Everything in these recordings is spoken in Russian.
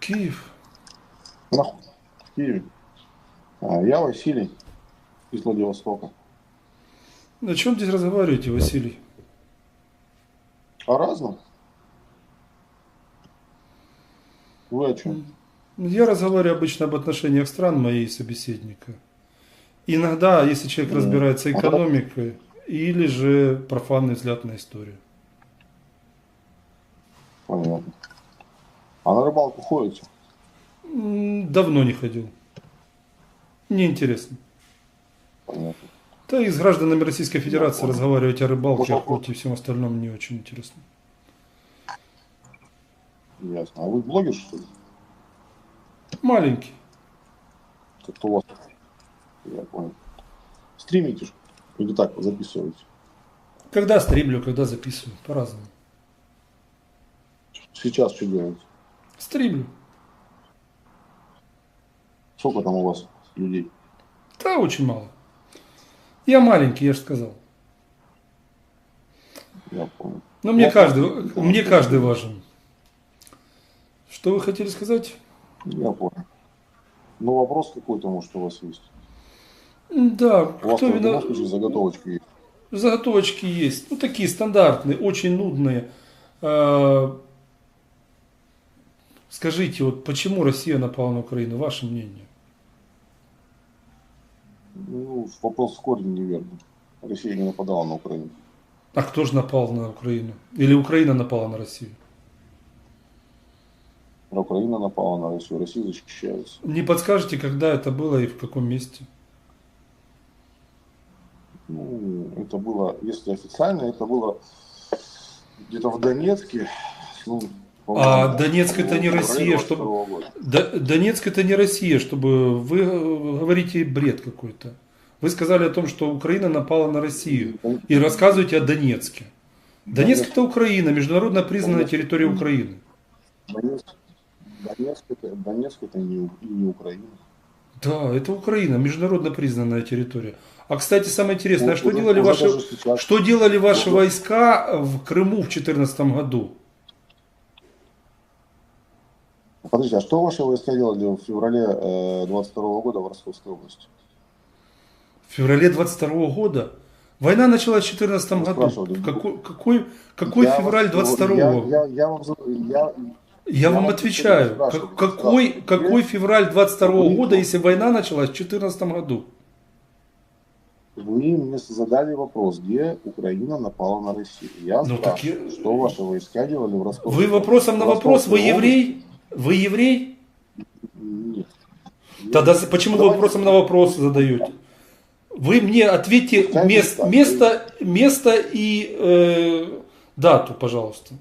Киев. Нахуй. В Киеве. А, я Василий из Владивостока. О чем здесь разговариваете, Василий? О разном. Вы о чем? Я разговариваю обычно об отношениях стран моей собеседника. Иногда, если человек Ну, разбирается а экономикой, или же профанный взгляд на историю. Понятно. А на рыбалку ходите? Давно не ходил. Неинтересно. Понятно. Да и с гражданами Российской Федерации понял. разговаривать о рыбалке, Ну, охоте и всем остальном не очень интересно. Ясно. А вы блогер, что ли? Маленький. Как-то у вас. Я понял. Стримите? Или так записываете? Когда стримлю, когда записываю, по-разному. Сейчас что делаете? Стримлю. Сколько там у вас людей? Да, очень мало. Я маленький, я же сказал. Я понял. Но мне Ну, каждый, ну, мне каждый важен. Что вы хотели сказать? Я понял. Ну, вопрос какой-то, может, у вас есть. Да, У вас кто виноват? заготовочки есть. Заготовочки есть. Ну, такие стандартные, очень нудные. Скажите, вот почему Россия напала на Украину? Ваше мнение? Ну, вопрос в корне неверный. Россия не нападала на Украину. А кто же напал на Украину? Или Украина напала на Россию? Украина напала на Россию, Россия защищается. Не подскажете, когда это было и в каком месте? Ну, это было, если официально, это было где-то в Донецке. Ну, А Донецк это не Россия, 22 чтобы- Донецк это не Россия, чтобы вы э, говорите бред какой-то. Вы сказали о том, что Украина напала на Россию и рассказываете о Донецке. Донецк это Украина, международно признанная территория Украины. Донецк, Донецк, это, Донецк это не, не Украина. Да, это Украина, международно признанная территория. А кстати, самое интересное, а Вот что уже- делали уже ваши, что делали ваши Уже- войска в Крыму в 2014 году? Подождите, а что ваши войска делали в феврале э, 22 года в Ростовской области? В феврале 22 года. Война началась в 2014 Вы году. Какой, какой, какой Я февраль вас- 22 я, я, я вам я, Я вам отвечаю, как- какой, какой февраль 22 Вы- года, если война началась в 2014 году? Вы мне задали вопрос, где Украина напала на Россию. Я Ну, так я- что ваши войска делали в Ростове? Вы вопросом на вопрос, вы еврей? Вы еврей? Нет. Тогда почему вы вопросом на вопрос задаете? Вы мне ответьте мест- место, место и э, дату, пожалуйста.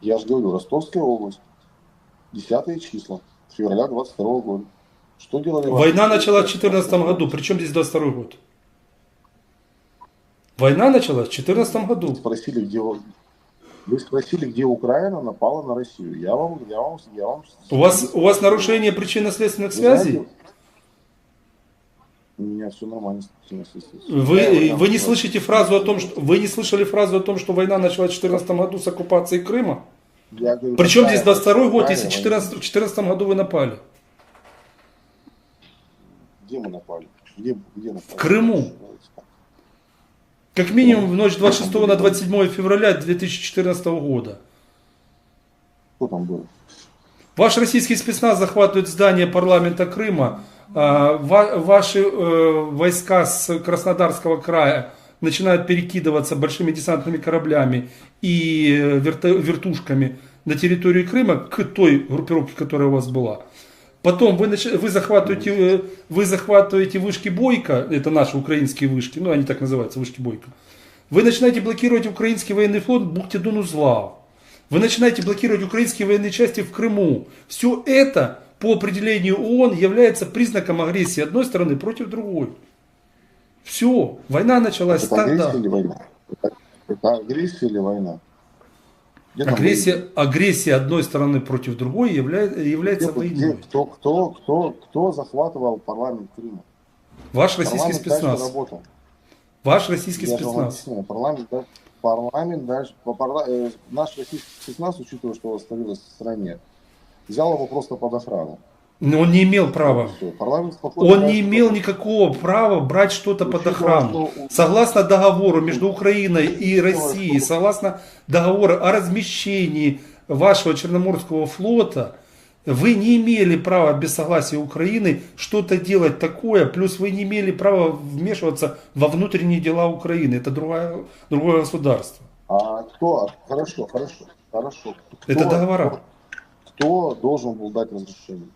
Я же говорю, Ростовская область. Десятые числа февраля 22 года. Что делали ваши Война войска? началась в 2014 году, причем здесь 22 год? Война началась в 2014 Вы году. спросили, где вы... Спросили, где Украина напала на Россию. Я вам, я вам, я вам. У вас, у вас нарушение причинно-следственных связей? знаете, У меня все нормально. Вы, вы не слышите фразу о том, что вы не слышали фразу о том, что война началась в 2014 году с оккупацией Крыма? Я говорю, Причем здесь 22 год, если в война? 14 в 2014 году вы напали? Где мы напали? Где, где напали? В Крыму. Как минимум в ночь 26 на 27 февраля 2014 года. Кто там был? Ваш российский спецназ захватывает здание парламента Крыма. а, ва- Ваши э, войска с Краснодарского края начинают перекидываться большими десантными кораблями и э, вертушками на территорию Крыма к той группировке, которая у вас была. Потом вы, нач- вы, захватываете, э, вы захватываете вышки Бойко, это наши украинские вышки, ну они так называются, вышки Бойко. Вы начинаете блокировать украинский военный флот в бухте Донузлав. Вы начинаете блокировать украинские военные части в Крыму. Все это по определению ООН является признаком агрессии одной стороны против другой. Все, война началась Это агрессия тогда. или война? Это агрессия или война? Агрессия, агрессия одной стороны против другой является, является войной. кто, кто, кто, кто захватывал парламент Крыма? Ваш российский Парламент дальше спецназ. работал. Ваш российский Я спецназ. парламент, да, Парламент по парла- э, наш российский спецназ, учитывая, что остановилось в стране, взял его просто под охрану. Но он не имел права. Он не имел никакого права брать что-то под охрану. Согласно договору между Украиной и Россией, согласно договору о размещении вашего Черноморского флота, вы не имели права без согласия Украины что-то делать такое, плюс вы не имели права вмешиваться во внутренние дела Украины. Это другое, другое государство. А кто? Хорошо, хорошо, хорошо. Кто- Это договора. Кто должен был дать разрешение?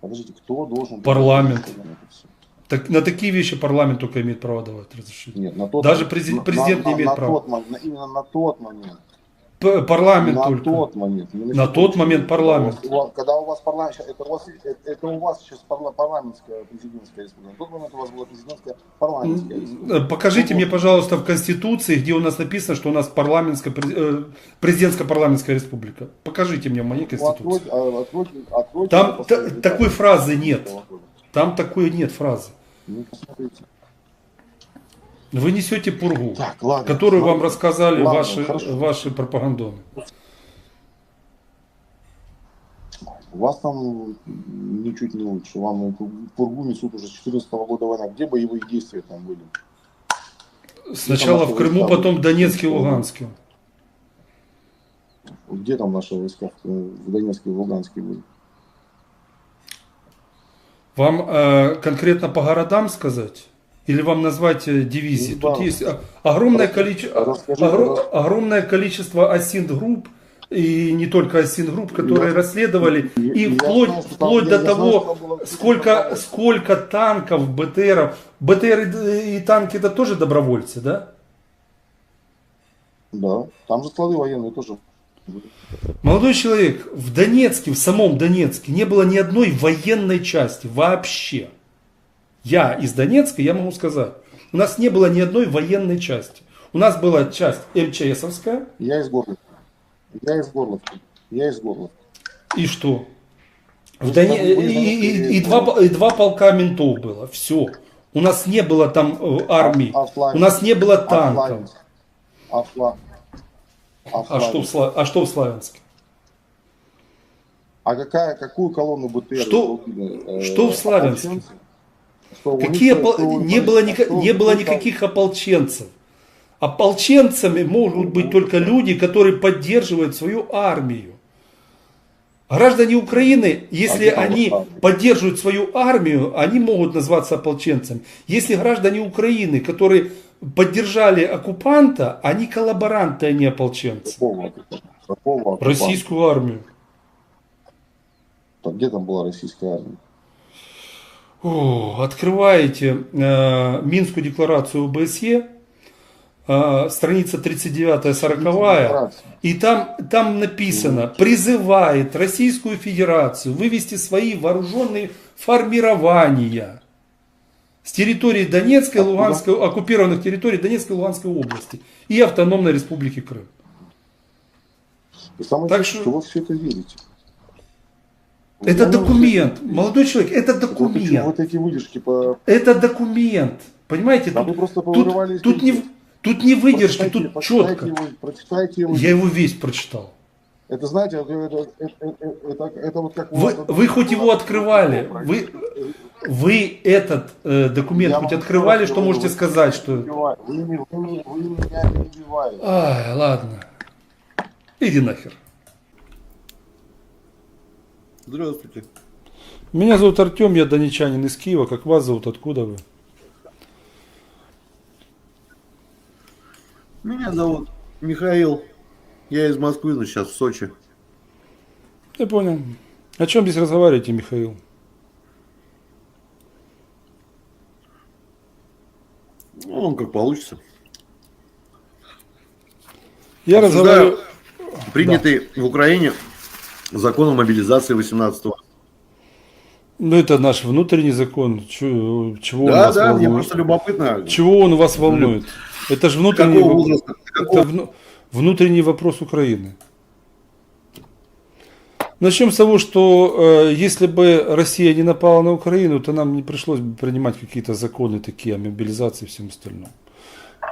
Подождите, кто должен Парламент. Так, на такие вещи парламент только имеет право давать разрешение. Нет, на тот Даже момент- на- президент не на- имеет на права. тот на- именно на тот момент. Парламент на только. тот момент. Не На тот момент парламент. Когда у вас парламент, это у вас, это, это у вас сейчас парла- парламентская президентская республика. На тот момент у вас была президентская парламентская республика. Э, Покажите мне, пожалуйста, в Конституции, где у нас написано, что у нас парламентская, э, президентско-парламентская республика. Покажите мне в моей Конституции. Откройте, а, откройте, откройте, Там такой фразы нет. Там такой нет фразы. Ну, посмотрите. Вы несете пургу, Так, ладно. которую вам Ладно. рассказали Ладно, ваши, хорошо. ваши пропагандоны. У вас там ничуть не лучше. Вам пургу несут уже с 2014 года война. Где боевые действия там были? Сначала в Крыму, потом в Донецке и Луганске. Где там наши войска в, Донецке и Луганске были? Вам э, конкретно по городам сказать? Или вам назвать э, дивизии? Тут есть а, огромное, Рас- количество, расскажи, огро- пожалуйста. огромное количество осин-групп, и не только осин-групп, которые Я- расследовали, Я- и вплоть, знаю, вплоть до знаю, того, было- сколько, сколько танков, БТРов. БТР и, и танки это тоже добровольцы, да? Да, там же склады военные тоже. Молодой человек, в Донецке, в самом Донецке не было ни одной военной части вообще. Я из Донецка, я могу сказать, у нас не было ни одной военной части. У нас была часть МЧСовская, Я из Горловки. Я из Горловки. Я из Горловки. и что? В там и, и- и- два, и два полка ментов было, все. У нас не было там э, армии, А- у нас не было А танков. А, а что, в? Сла- а что в Славянске? А какая, какую колонну БТР? Что- э, что в Славянске? Что Какие что опол- у не, было что ника- у не было там- никаких ополченцев. Ополченцами могут быть только люди, которые поддерживают свою армию. Граждане Украины, если А там они поддерживают свою армию, они могут назваться ополченцами. Если граждане Украины, которые поддержали оккупанта, они коллаборанты, а не ополченцы. Какого? Какого? Российскую армию. Так Где там была российская армия? О, открываете э, Минскую декларацию ОБСЕ, э, страница 39-40, Декларация. и там, там написано, призывает Российскую Федерацию вывести свои вооруженные формирования с территории Донецкой? Луганской, оккупированных территорий Донецкой и Луганской области и автономной республики Крым. И самое Так что- что вы все это видите. Это Я документ, знаю, молодой человек, это Вот, эти- документ. вот эти выдержки по... Это документ. Понимаете, Да тут, просто тут, тут, не, тут не выдержки, Прочитайте- тут прочитайте четко. его- прочитайте его. Я его весь прочитал. Это, знаете, это, это, это- это- вот как... Вы, вы хоть его открывали, вы, вы этот э, документ Я хоть открывали, что можете вы- сказать, что... Вы, вы, вы меня перебиваете. Ай, ладно. Иди нахер. Здравствуйте. Меня зовут Артем, я донечанин из Киева. Как вас зовут? Откуда вы? Меня зовут Михаил. Я из Москвы, но сейчас в Сочи. Я понял. О чем здесь разговариваете, Михаил? Ну, он как получится. Я Обсуждаю разговариваю... Принятый в Украине закон о мобилизации 18 Ну, это наш внутренний закон. Чего он Да, вас да, мне волнует? просто любопытно. Чего он вас волнует? Это же внутренний, Какого во- возраста? это Какого? вну- внутренний вопрос Украины. Начнем с того, что э, если бы Россия не напала на Украину, то нам не пришлось бы принимать какие-то законы такие о мобилизации и всем остальном.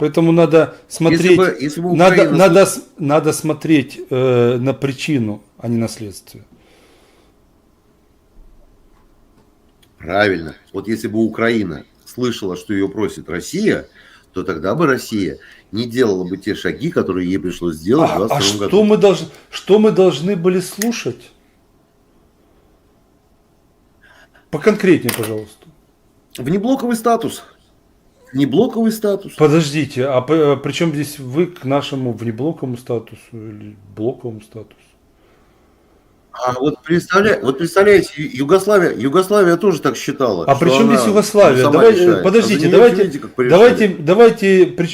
Поэтому надо смотреть, Если бы- если бы надо, Украина надо, с- надо смотреть э, на причину, а не на следствие. Правильно. Вот если бы Украина слышала, что ее просит Россия, то тогда бы Россия не делала бы те шаги, которые ей пришлось сделать в А, 2022 а что году. мы должны, что мы должны были слушать? Поконкретнее, пожалуйста. Внеблоковый статус. Внеблоковый статус. Подождите, а при чем здесь вы к нашему внеблоковому статусу или блоковому статусу? А вот, представля... вот представляете, Югославия, Югославия тоже так считала. А при чем она здесь Югославия? Давай, решает. подождите, А давайте, видите, давайте, давайте, при,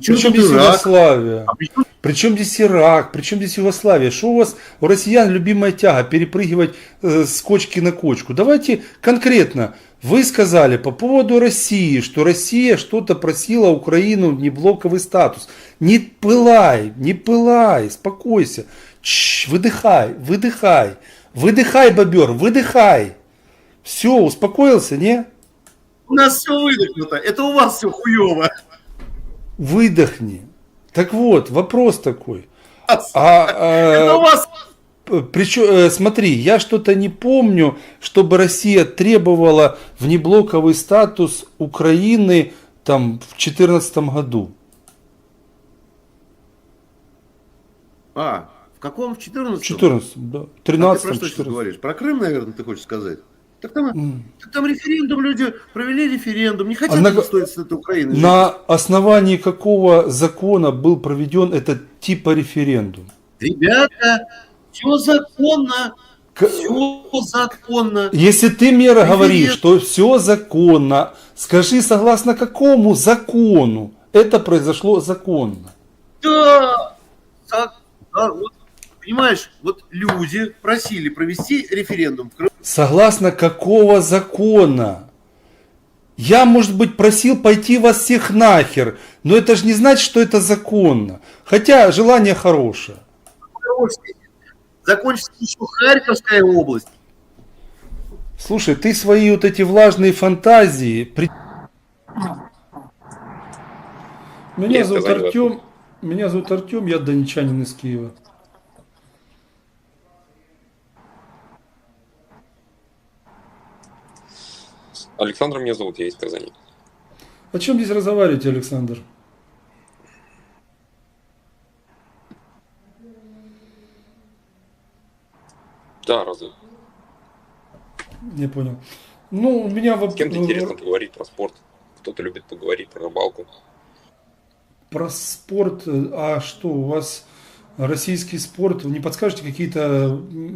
чё чем здесь Ирак? Югославия? А при чем здесь Ирак? При чем здесь Югославия? Что у вас, у россиян любимая тяга перепрыгивать э, с кочки на кочку? Давайте конкретно. Вы сказали по поводу России, что Россия что-то просила Украину не блоковый статус. Не пылай, не пылай, спокойся. Выдыхай, выдыхай. Выдыхай, бобер, выдыхай. Все, успокоился, не? У нас все выдохнуто. Это у вас все хуево. Выдохни. Так вот, вопрос такой. Это А, у вас причем, смотри, я что-то не помню, чтобы Россия требовала внеблоковый статус Украины там в 2014 году. А, каком? В 14 В 14, да. В А ты 13 про что сейчас 14 говоришь? Про Крым, наверное, ты хочешь сказать? Так там, так там референдум люди провели референдум, не хотят А на- удостоить с этой Украины. жить. На основании какого закона был проведен этот типа референдум? Ребята, все законно, К- все законно. Если ты мне Референдум. говоришь, что все законно, скажи, согласно какому закону это произошло законно? Да, так, да, вот, понимаешь, вот люди просили провести референдум в Крыму. Согласно какого закона? Я, может быть, просил пойти вас всех нахер, но это же не значит, что это законно. Хотя желание хорошее. Закончится еще Харьковская область. Слушай, ты свои вот эти влажные фантазии... при- Меня Нет, зовут Артем. Меня зовут Артем, я донечанин из Киева. Александр меня зовут, я из Казани. О чем здесь разговариваете, Александр? Да, разве? Не понял. Ну, у меня С вопрос... кем-то интересно поговорить про спорт. Кто-то любит поговорить про рыбалку. Про спорт, э, а что, у вас российский спорт, не подскажете какие-то э,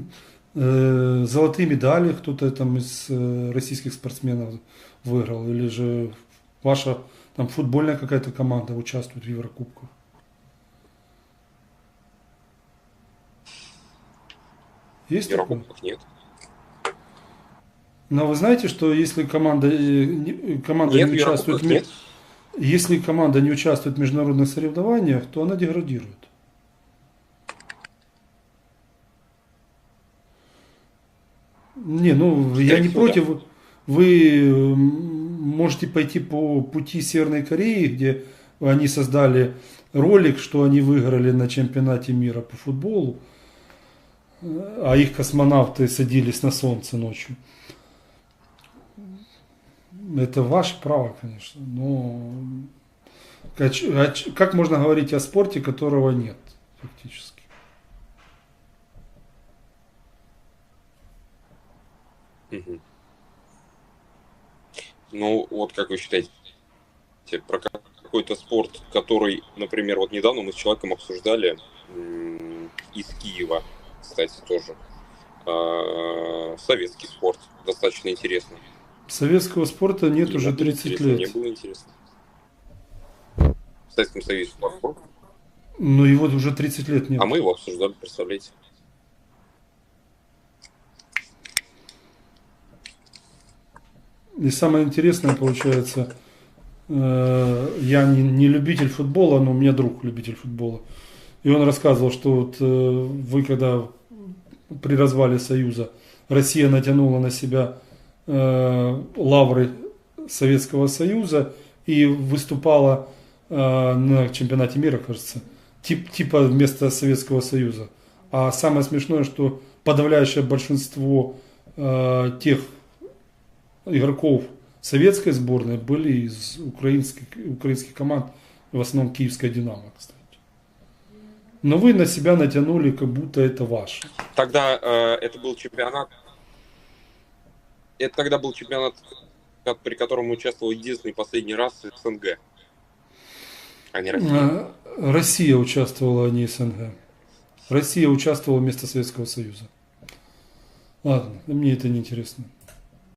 золотые медали кто-то там из э, российских спортсменов выиграл, или же ваша там футбольная какая-то команда участвует в Еврокубках? Есть такое? Еврокубков нет. Но вы знаете, что если команда, э, команда Нет, не участвует, нет. если команда не участвует в международных соревнованиях, то она деградирует. Не, ну я не против. Вы можете пойти по пути Северной Кореи, где они создали ролик, что они выиграли на чемпионате мира по футболу, а их космонавты садились на солнце ночью. Это ваше право, конечно, но а как можно говорить о спорте, которого нет, фактически? Ну, вот как вы считаете, про ка- какой-то спорт, который, например, вот недавно мы с человеком обсуждали из Киева, кстати, тоже. А, Советский спорт. Достаточно интересно. Советского спорта нет уже было 30 интересно, лет. Мне было интересно. В Советском Союзе спорт. Ну его уже 30 лет нет. А мы его обсуждали, представляете? И самое интересное получается, э, я не, не любитель футбола, но у меня друг любитель футбола. И он рассказывал, что вот э, вы когда при развале Союза Россия натянула на себя э, лавры Советского Союза и выступала э, на чемпионате мира, кажется, тип, типа вместо Советского Союза. А самое смешное, что подавляющее большинство э, тех игроков советской сборной были из украинских, украинских команд, в основном киевская Динамо, кстати. Но вы на себя натянули, как будто это ваше. Тогда э, это был чемпионат. Это тогда был чемпионат, при котором участвовал единственный последний раз СНГ, а не Россия. Э, Россия участвовала, а не СНГ. Россия участвовала вместо Советского Союза. Ладно, мне это не интересно.